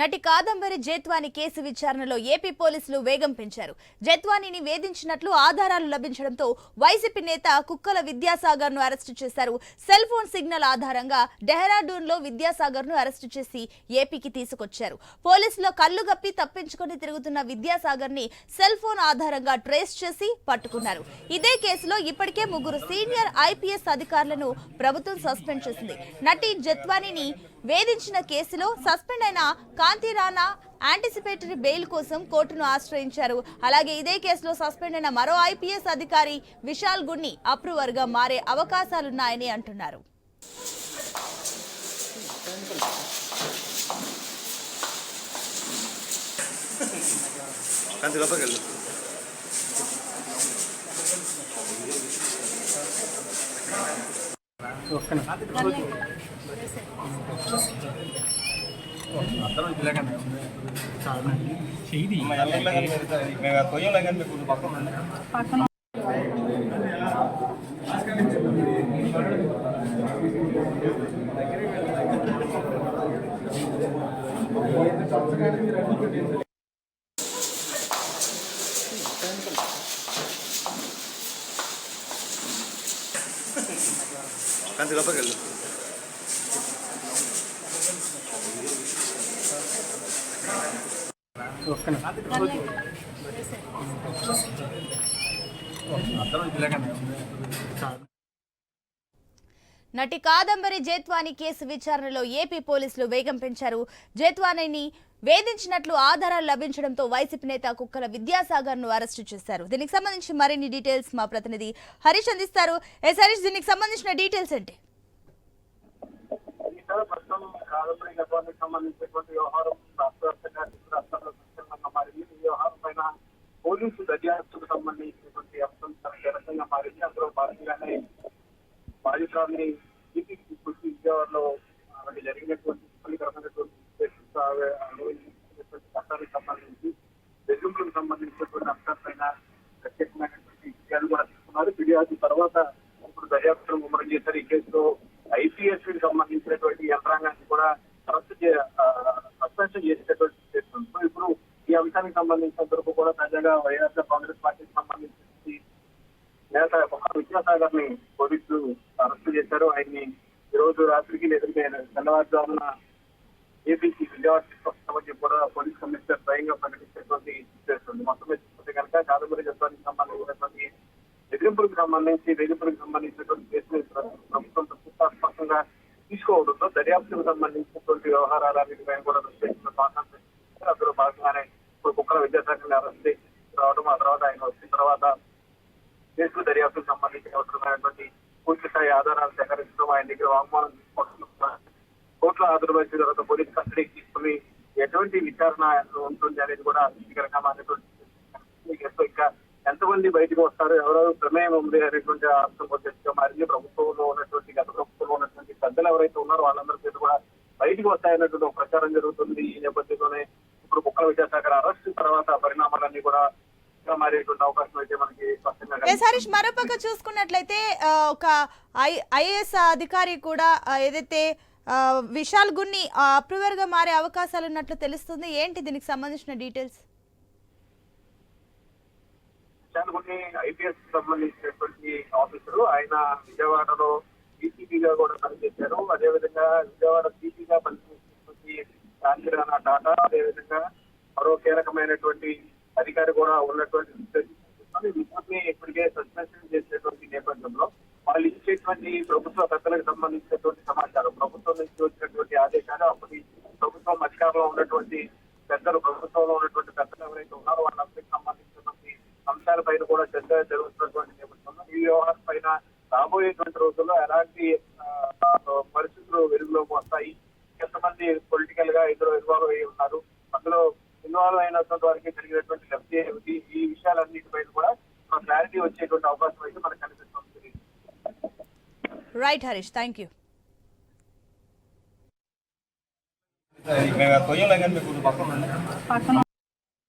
నటి కాదంబరి జేత్వాని కేసు విచారణలో ఏపీ పోలీసులు వేగం పెంచారు. జేత్వానీని వేధించినట్లు ఆధారాలు లభించడంతో వైసీపీ నేత కుక్కల విద్యాసాగర్ను అరెస్టు చేశారు. సెల్ ఫోన్ సిగ్నల్ ఆధారంగా డెహ్రాడూన్లో విద్యాసాగర్ను అరెస్టు చేసి ఏపీకి తీసుకొచ్చారు. పోలీసులో కళ్ళు గప్పి తప్పించుకొని తిరుగుతున్న విద్యాసాగర్ని సెల్ ఫోన్ ఆధారంగా ట్రేస్ చేసి పట్టుకున్నారు. ఇదే కేసులో ఇప్పటికే ముగ్గురు సీనియర్ ఐపీఎస్ అధికారులను ప్రభుత్వం సస్పెండ్ చేసింది. నటి జత్వానీని వేధించిన కేసులో సస్పెండ్ అయిన కాంతి రాణా యాంటిసిపేటరీ బెయిల్ కోసం కోర్టును ఆశ్రయించారు. అలాగే ఇదే కేసులో సస్పెండ్ అయిన మరో ఐపీఎస్ అధికారి విశాల్ గున్ని అప్రూవర్గా మారే అవకాశాలున్నాయని అంటున్నారు. కాంతి లోపలికి వెళ్ళు పక్కన ఉండండి. కాంతి లోపలికి నటి కాదంబరి జేత్వాని కేసు విచారణలో ఏపీ పోలీసులు వేగం పెంచారు. జేత్వానిని వేధించినట్లు ఆధారాలు లభించడంతో వైసీపీ నేత కుక్కల విద్యాసాగర్ను అరెస్టు చేశారు. దీనికి సంబంధించి మరిన్ని డీటెయిల్స్ మా ప్రతినిధి హరీష్ అందిస్తారు. ఎస్ హరీష్ దీనికి సంబంధించిన డీటెయిల్స్ ఏంటి? ప్రస్తుతం కాదంబరి గర్భానికి సంబంధించినటువంటి వ్యవహారం రాష్ట్ర రాష్ట్రాల్లో సంచలనంగా మారింది ఈ వ్యవహారం పైన పోలీసు దర్యాప్తుకు సంబంధించినటువంటి అంశం చాలా కీలకంగా మారింది అందులో భాగంగానే బాధితురాన్ని ఈపీకి తీసుకొచ్చి విజయవాడలో ఆమెకి జరిగినటువంటి ఇబ్బందికరమైనటువంటి అనుభవించినటువంటి చట్టానికి సంబంధించి బెదిరింపులకు సంబంధించినటువంటి అంశాలపైన ప్రత్యేకమైనటువంటి విషయాలు కూడా తీసుకున్నారు. ఫిర్యాదు తర్వాత ఇప్పుడు దర్యాప్తులు ముమ్మరం చేశారు. ఈ కేసులో ఐపీఎస్కి సంబంధించినటువంటి యంత్రాంగాన్ని కూడా సస్పెన్షన్ చేసేటటువంటి చేస్తుంది ఇప్పుడు ఈ అంశానికి సంబంధించిన వరకు కూడా తాజాగా వైఎస్ఆర్ కాంగ్రెస్ పార్టీకి సంబంధించి నేత ఒక విద్యాసాగర్ని పోలీసులు అరెస్ట్ చేశారు. ఆయన్ని ఈ రోజు రాత్రికి లేదంటే తెల్లవారుజామున ఏపీకి విజయవాడ తీసుకొస్తామని కూడా పోలీస్ కమిషనర్ స్వయంగా ప్రకటించేటువంటి చేస్తుంది. మొత్తం చూస్తే కనుక కాదంబరి చట్టానికి సంబంధించినటువంటి ఎదిరింపులకు సంబంధించి వేధింపులకు సంబంధించినటువంటి కేసులు ప్రభుత్వం స్పష్టంగా తీసుకోవడంతో దర్యాప్తుకు సంబంధించినటువంటి వ్యవహారాలన్నిటిపైన కూడా దృష్టి పెట్టిన అందులో భాగంగానే ఇప్పుడు కుక్కల విద్యాశాఖని అరెస్ట్ చేసి రావడం ఆ తర్వాత ఆయన వచ్చిన తర్వాత కేసులు దర్యాప్తుకు సంబంధించిన అవసరమైనటువంటి పూర్తి స్థాయి ఆధారాలు సేకరించడం ఆయన దగ్గర వాగ్మానం తీసుకోవడం కోర్టుల హాజరుపరిచిన తర్వాత పోలీస్ కస్టడీకి తీసుకుని ఎటువంటి విచారణ ఉంటుంది అనేది కూడా ఆసక్తికరంగా మారినటువంటి ఇంకా ఎంతమంది బయటకు వస్తారు? ఎవరెవరు ప్రమేయం ఉంది అనేటువంటి అంశం మారింది ప్రభుత్వంలో ఉన్నటువంటి గత ప్రభుత్వంలో ఉన్నటువంటి పెద్దలు ఎవరైతే ఉన్నారో వాళ్ళందరి పేరు కూడా బయటకు వస్తాయన్నటువంటి ఒక ప్రచారం జరుగుతుంది. ఈ నేపథ్యంలోనే ఇప్పుడు కుక్కల విద్యాశాఖ అరెస్ట్ తర్వాత పరిణామాలన్నీ కూడా ఇంకా మారేటువంటి అవకాశం అయితే మనకి స్పష్టంగా మరోపక్క చూసుకున్నట్లయితే ఒక ఐ ఐఏఎస్ అధికారి కూడా ఏదైతే విశాల్ గున్ని అప్రూవర్గా మారే అవకాశాలు ఉన్నట్లు తెలుస్తుంది. ఏంటి దీనికి సంబంధించిన డీటెయిల్స్? కొన్ని ఐపీఎస్ సంబంధించినటువంటి ఆఫీసరు ఆయన విజయవాడలో డీసీపీగా కూడా పనిచేశారు. అదేవిధంగా విజయవాడ డీసీగా పనిచేసినటువంటి కాంతిరాణా టాటా అదేవిధంగా మరో కీలకమైనటువంటి అధికారి కూడా ఉన్నటువంటి ముగ్గురిని ఇప్పటికే సస్పెన్షన్ చేసినటువంటి నేపథ్యంలో వాళ్ళు ఇచ్చేటువంటి ప్రభుత్వ పెద్దలకు సంబంధించినటువంటి సమాచారం ప్రభుత్వం నుంచి వచ్చినటువంటి ఆదేశాలు అప్పటి ప్రభుత్వం అధికారంలో ఉన్నటువంటి పెద్దలు ప్రభుత్వంలో ఉన్నటువంటి పెద్దలు ఎవరైతే ఉన్నారో వాళ్ళందరికీ సంబంధించినటువంటి అంశాలపైన కూడా చర్చ జరుగుతున్నటువంటి నేపథ్యంలో ఈ వ్యవహారం పైన రాబోయేటువంటి రోజుల్లో ఎలాంటి పరిస్థితులు వెలుగులోకి వస్తాయి? ఎంతమంది పొలిటికల్గా ఇందులో ఇన్వాల్వ్ అయి ఉన్నారు? అందులో ఇన్వాల్వ్ అయినటువంటి వారికి జరిగినటువంటి లబ్ధి ఏమిటి? ఈ విషయాలన్నిటిపైన కూడా క్లారిటీ వచ్చేటువంటి అవకాశం అయితే మనకు కనిపిస్తుంది. రైట్ హరీష్ థ్యాంక్ యూ మేము కొయ్యంలో కానీ మీకు పక్కన.